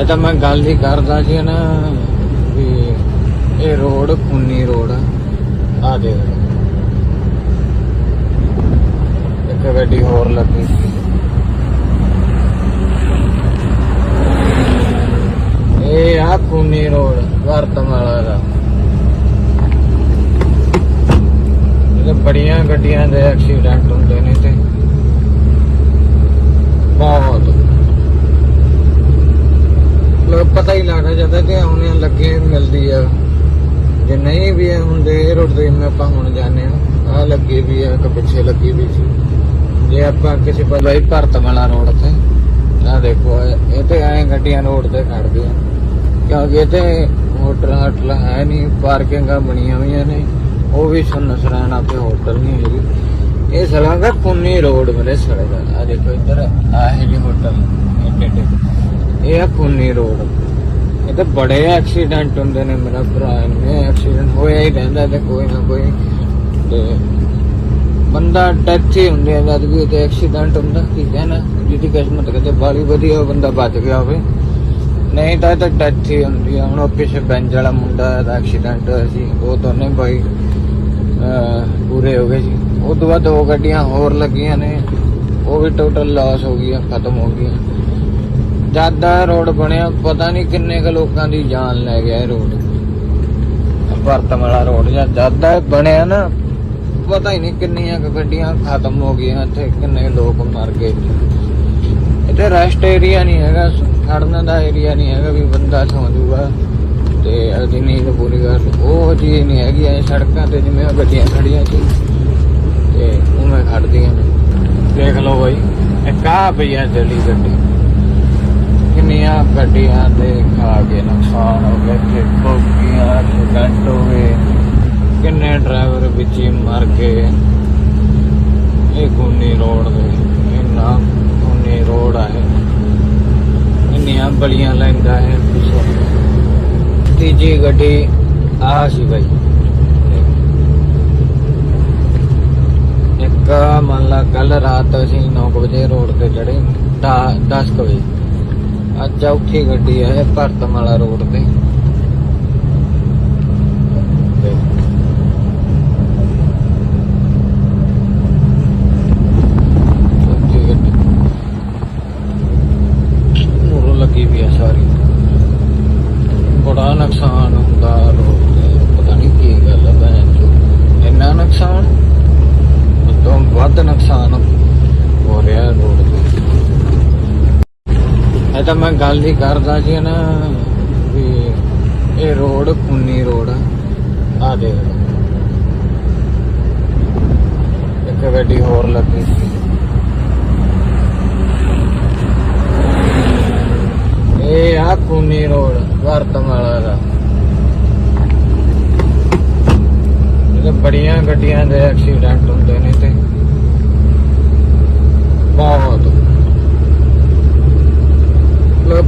ਇਹ ਤਾਂ ਮੈਂ ਗੱਲ ਹੀ ਕਰਦਾ ਜੀ ਨਾ ਵੀ ਇਹ ਰੋਡ ਖੂਨੀ ਰੋਡ ਆ। ਦੇ ਇੱਕ ਗੱਡੀ ਹੋਰ ਲੱਗੀ। ਇਹ ਆ ਖੂਨੀ ਰੋਡ, ਵਰਤਮਾਲਾ ਦਾ। ਇਹ ਬੜੀਆਂ ਗੱਡੀਆਂ ਦੇ ਐਕਸੀਡੈਂਟ ਹੁੰਦੇ ਨੇ ਤੇ। ਬਹੁਤ। ਲੋਕ ਪਤਾ ਹੀ ਲੱਗਦਾ ਜਦੋਂ ਕਿ ਆਉਣੇ ਲੱਗੇ ਮਿਲਦੀ ਆ। ਜੇ ਨਹੀਂ ਵੀ ਹੁੰਦੇ ਰੋਡ ਤੇ ਮੈਂ ਆਪਾਂ ਹੁਣ ਜਾਂਦੇ ਆ। ਆ ਵੀ ਆ ਕਿ ਪਿੱਛੇ ਲੱਗੀ ਵੀ ਸੀ। ਜੇ ਆਪਾਂ ਕਿਸੇ ਪਰ ਲਈ ਭਰਤ ਵਾਲਾ ਰੋਡ ਤੇ ਆ ਦੇਖੋ, ਇਹ ਤੇ ਐ ਗੱਡੀਆਂ ਰੋਡ ਤੇ ਖੜਦੀਆਂ ਕਿਉਂਕਿ ਇੱਥੇ ਹੋਟਲ ਹਟਲ ਹੈ ਨਹੀਂ, ਪਾਰਕਿੰਗਾਂ ਬਣੀਆਂ ਹੋਈਆਂ ਨੇ। ਉਹ ਵੀ ਸੁੰਨ ਸਰਾਣਾ ਤੇ ਹੋਟਲ ਨਹੀਂ ਹੈਗੀ। ਇਹ ਸਲਾਂਗਾ ਪੁੰਨੀ ਰੋਡ ਮੇਰੇ ਸੜੇ ਦਾ। ਆ ਦੇਖੋ ਇੱਧਰ ਆ ਹੈ ਹੋਟਲ ਏਡੇ ਇਹ ਆ ਪੁੰਨੀ ਰੋਡ। ਇਹ ਤੇ ਬੜੇ ਐਕਸੀਡੈਂਟ ਹੁੰਦੇ ਨੇ ਮੇਰਾ ਭਰਾ ਨੇ ਐਕਸੀਡੈਂਟ ਹੋਇਆ ਹੀ ਰਹਿੰਦਾ ਤੇ ਕੋਈ ਨਾ ਕੋਈ ਤੇ ਬੰਦਾ ਡੈਥ ਹੀ ਹੁੰਦੀ ਹੈ ਜਦ ਵੀ ਤੇ ਐਕਸੀਡੈਂਟ ਹੁੰਦਾ ਠੀਕ ਹੈ ਨਾ ਜਿਹਦੀ ਕਿਸਮਤ ਕਿਤੇ ਬਾਲੀ ਵਧੀਆ ਬੰਦਾ ਬਚ ਗਿਆ ਹੋਵੇ। ਨਹੀਂ ਤਾਂ ਇਹ ਤਾਂ ਡੈਥ ਹੀ ਹੁੰਦੀ ਆ। ਹੁਣ ਪਿੱਛੇ ਬੈਂਜ ਵਾਲਾ ਮੁੰਡਾ ਦਾ ਐਕਸੀਡੈਂਟ ਹੋਇਆ ਸੀ, ਉਹ ਦੋਨੇ ਬਾਈ ਪੂਰੇ ਹੋ ਗਏ ਸੀ। ਉਹ ਤੋਂ ਬਾਅਦ ਦੋ ਗੱਡੀਆਂ ਹੋਰ ਲੱਗੀਆਂ ਨੇ, ਉਹ ਵੀ ਟੋਟਲ ਲਾਸ ਹੋ ਗਈਆਂ, ਖਤਮ ਹੋ ਗਈਆਂ। ਜਦ ਦਾ ਰੋਡ ਬਣਿਆ, ਪਤਾ ਨਹੀਂ ਕਿੰਨੇ ਕੁ ਲੋਕਾਂ ਦੀ ਜਾਨ ਲੈ ਗਿਆ ਇਹ ਰੋਡ ਭਰਤਮ ਵਾਲਾ ਰੋਡ ਜਦ ਦਾ ਬਣਿਆ ਨਾ, ਪਤਾ ਹੀ ਨਹੀਂ ਕਿੰਨੀਆਂ ਗੱਡੀਆਂ ਖਤਮ ਹੋ ਗਈਆਂ ਤੇ ਕਿੰਨੇ ਲੋਕ ਮਰ ਗਏ। ਇੱਥੇ ਰੈਸਟ ਏਰੀਆ ਨਹੀਂ ਹੈਗਾ ਖੜਨ ਦਾ ਏਰੀਆ ਨਹੀਂ ਹੈਗਾ, ਵੀ ਬੰਦਾ ਸੌਂ ਜੂਗਾ ਤੇ ਅਜੇ ਨੀਂਦ ਪੂਰੀ ਗੱਲ ਲਊ। ਉਹ ਚੀਜ਼ ਨਹੀਂ ਹੈਗੀ, ਐ ਸੜਕਾਂ ਤੇ ਜਿਵੇਂ ਗੱਡੀਆਂ ਖੜੀਆਂ ਸੀ। ਤੇ ਉਵੇਂ ਖੜਦੀਆਂ ਨੇ। ਦੇਖ ਲਓ ਬਾਈ, ਇਹ ਕਾ ਪਈਆ ਜਲੀ ਗੱਡੀ? ਕਿੰਨੀਆਂ ਗੱਡੀਆਂ ਦੇ ਖਾ ਕੇ ਨੁਕਸਾਨ ਹੋ ਗਿਆ ਤੇ ਕੋਕੀਆਂ ਐਕਸੀਡੈਂਟ ਹੋ ਗਏ। ਕਿੰਨੇ ਡਰਾਈਵਰ ਵਿੱਚ ਹੀ ਮਰ ਗਏ। ਇਹ ਗੁੰਨੀ ਰੋਡ ਦੇ ਇੰਨਾ ਗੁੰਨੀ ਰੋਡ ਆ ਇਹ। ਇੰਨੀਆਂ ਬਲੀਆਂ ਲੈਂਦਾ ਹੈ ਤੀਜੀ ਗੱਡੀ ਆ ਸੀ ਬਾਈ। ਇੱਕ ਮੰਨ ਲਾ ਕੱਲ ਰਾਤ ਅਸੀਂ 9 ਵਜੇ ਰੋਡ ਤੇ ਚੜੇ 10 ਵਜੇ। ਅੱਜ ਚੌਥੀ ਗੱਡੀ ਹੈ ਇਹ ਰੋਡ ਤੇ। ਲੱਗੀ ਵੀ ਆ ਸਾਰੀ। ਬੜਾ ਨੁਕਸਾਨ ਹੁੰਦਾ ਰੋਡ ਤੇ ਪਤਾ ਨਹੀਂ ਕੀ ਗੱਲ ਹੈ ਭੈਣ ਚੋ ਇੰਨਾ ਨੁਕਸਾਨ ਤੋਂ ਵੱਧ ਨੁਕਸਾਨ ਹੋ ਰਿਹਾ ਰੋਡ ਤੇ। ਇਹ ਤਾਂ ਮੈਂ ਗੱਲ ਹੀ ਕਰਦਾ ਜੀ ਨਾ ਵੀ ਇਹ ਰੋਡ ਖੁੰਨੀ ਰੋਡ ਆ ਆ ਦੇ ਇੱਕ ਗੱਡੀ ਹੋਰ ਲੱਗੀ ਸੀ। ਇਹ ਆ ਖੁੰਨੀ ਰੋਡ, ਵਰਤਮਾਲਾ ਦਾ। ਬੜੀਆਂ ਗੱਡੀਆਂ ਦੇ ਐਕਸੀਡੈਂਟ ਹੁੰਦੇ ਨੇ ਤੇ। ਬਹੁਤ।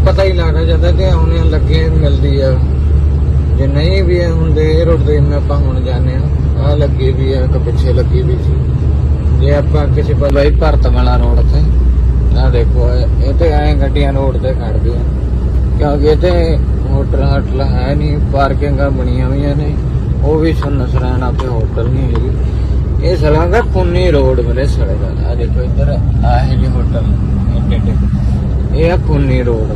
ਪਤਾ ਹੀ ਲੱਗਦਾ ਜਦੋਂ ਕਿ ਆਉਣੇ ਲੱਗੇ ਮਿਲਦੀ ਆ। ਜੇ ਨਹੀਂ ਵੀ ਹੁੰਦੇ, ਇਹ ਰੋਡ ਤੇ ਮੈਂ ਆਪਾਂ ਹੁਣ ਜਾਂਦੇ ਆ ਆ ਲੱਗੀ ਵੀ ਆ ਕਿ ਪਿੱਛੇ ਲੱਗੀ ਵੀ ਸੀ। ਜੇ ਆਪਾਂ ਕਿਸੇ ਪਰ ਲਈ ਭਰਤ ਵਾਲਾ ਰੋਡ ਤੇ ਆ ਦੇਖੋ, ਇਹ ਇਹ ਤੇ ਐ ਗੱਡੀਆਂ ਰੋਡ ਤੇ ਖੜਦੀਆਂ ਕਿਉਂਕਿ ਇੱਥੇ ਹੋਟਲ ਹਟਲ ਹੈ ਨਹੀਂ, ਪਾਰਕਿੰਗਾਂ ਬਣੀਆਂ ਹੋਈਆਂ ਨੇ। ਉਹ ਵੀ ਸੁੰਨ ਸਰਾਣਾ ਤੇ ਹੋਟਲ ਨਹੀਂ ਹੈਗੀ। ਇਹ ਸਲਾਂਗਾ ਪੁੰਨੀ ਰੋਡ ਮੇਰੇ ਸੜੇ ਦਾ। ਆ ਦੇਖੋ ਇੱਧਰ ਆ ਹੈ ਜੀ ਹੋਟਲ ਇਹ ਆ ਪੁੰਨੀ ਰੋਡ।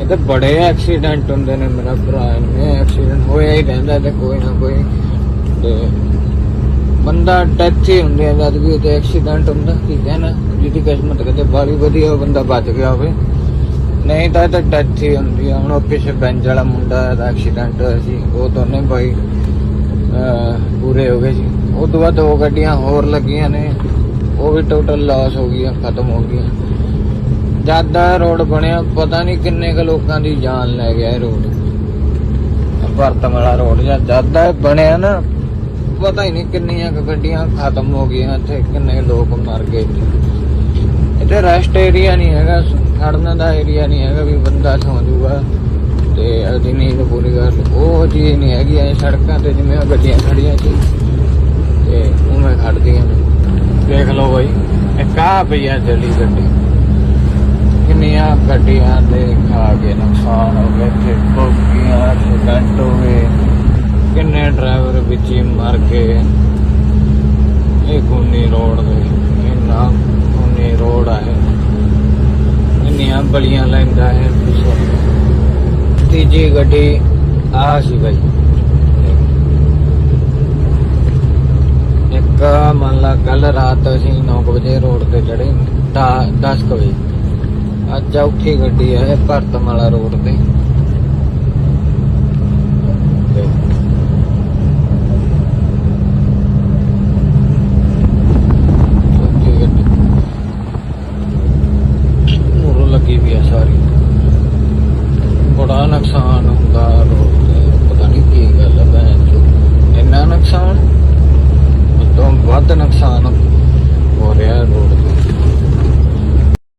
ਇਹ ਤੇ ਬੜੇ ਐਕਸੀਡੈਂਟ ਹੁੰਦੇ ਨੇ ਮੇਰਾ ਭਰਾ ਨੇ ਐਕਸੀਡੈਂਟ ਹੋਇਆ ਹੀ ਰਹਿੰਦਾ ਤੇ ਕੋਈ ਨਾ ਕੋਈ ਤੇ ਬੰਦਾ ਡੈਥ ਹੀ ਹੁੰਦੀ ਹੈ, ਜਦ ਵੀ ਤੇ ਐਕਸੀਡੈਂਟ ਹੁੰਦਾ, ਠੀਕ ਹੈ ਜਿਹਦੀ ਕਿਸਮਤ ਕਿਤੇ ਬਾਲੀ ਵਧੀਆ ਉਹ ਬੰਦਾ ਬਚ ਗਿਆ ਹੋਵੇ। ਨਹੀਂ ਤਾਂ ਤਾਂ ਡੈਥ ਹੀ ਹੁੰਦੀ ਆ। ਹੁਣ ਉਹ ਪਿੱਛੇ ਬੈਂਜ ਵਾਲਾ ਮੁੰਡਾ ਦਾ ਐਕਸੀਡੈਂਟ ਹੋਇਆ ਸੀ, ਉਹ ਦੋਨੇ ਬਾਈ ਪੂਰੇ ਹੋ ਗਏ ਸੀ ਉਹ ਤੋਂ ਬਾਅਦ ਦੋ ਗੱਡੀਆਂ ਹੋਰ ਲੱਗੀਆਂ ਨੇ। ਉਹ ਵੀ ਟੋਟਲ ਲਾਸ ਹੋ ਗਈਆਂ, ਖਤਮ ਹੋ ਗਈਆਂ। ਜਦ ਦਾ ਰੋਡ ਬਣਿਆ, ਪਤਾ ਨਹੀਂ ਕਿੰਨੇ ਕੁ ਲੋਕਾਂ ਦੀ ਜਾਨ ਲੈ ਗਿਆ ਇਹ ਰੋਡ ਭਰਤਮ ਵਾਲਾ ਰੋਡ ਜਦ ਦਾ ਬਣਿਆ ਨਾ, ਪਤਾ ਹੀ ਨਹੀਂ ਕਿੰਨੀਆਂ ਗੱਡੀਆਂ ਖਤਮ ਹੋ ਗਈਆਂ ਇੱਥੇ, ਕਿੰਨੇ ਲੋਕ ਮਰ ਗਏ ਇੱਥੇ। ਰੈਸਟ ਏਰੀਆ ਨਹੀਂ ਹੈਗਾ ਖੜਨ ਦਾ ਏਰੀਆ ਨਹੀਂ ਹੈਗਾ ਵੀ ਬੰਦਾ ਸੌਂ ਜਾਊਗਾ। ਤੇ ਅਧਿਨੇਕ ਪੂਰੀ ਗੱਲ ਉਹ ਜੀ ਨਹੀਂ ਹੈਗੀ ਐ ਸੜਕਾਂ ਤੇ ਜਿਵੇਂ ਗੱਡੀਆਂ ਖੜੀਆਂ ਸੀ। ਤੇ ਉਹ ਮੈਂ ਖੜਦੀਆਂ ਨੇ। ਦੇਖ ਲਓ ਬਾਈ ਇਹ ਕਾ ਪਈਆ ਚਲੀ ਗੱਡੀ? ਕਿੰਨੀਆਂ ਗੱਡੀਆਂ ਦੇ ਖਾ ਕੇ ਨੁਕਸਾਨ ਹੋ ਗਿਆ ਤੇ ਬੋਗੀਆਂ ਐਕਸੀਡੈਂਟ ਹੋ ਗਏ। ਕਿੰਨੇ ਡਰਾਈਵਰ ਵਿੱਚ ਮਰ ਗਏ। ਇਹ ਕੋਨੀ ਰੋਡ ਦੇ ਇੰਨਾ ਕੋਨੀ ਰੋਡ ਆ ਹੈ ਬਲੀਆਂ ਲੈਂਦਾ ਹੈ ਤੀਜੀ ਗੱਡੀ ਆ ਸੀ ਬਾਈ। ਇੱਕ ਮੰਨ ਲਾ ਕੱਲ ਰਾਤ ਅਸੀਂ 9 ਵਜੇ ਰੋਡ ਤੇ ਚੜੇ 10 ਵਜੇ। ਅੱਜ ਚੌਥੀ ਗੱਡੀ ਹੈ ਇਹ ਭਰਤਮ ਰੋਡ ਤੇ ਚੌਥੀ ਗੱਡੀ ਮੂਹਰੋਂ ਲੱਗੀ ਵੀ ਆ ਸਾਰੀ ਬੜਾ ਨੁਕਸਾਨ ਹੁੰਦਾ ਰੋਡ ਤੇ, ਪਤਾ ਨਹੀਂ ਕੀ ਗੱਲ ਹੈ ਭੈਣ ਚੋ ਇੰਨਾ ਨੁਕਸਾਨ? ਤੋਂ ਵੱਧ ਨੁਕਸਾਨ ਹੋ ਰਿਹਾ ਰੋਡ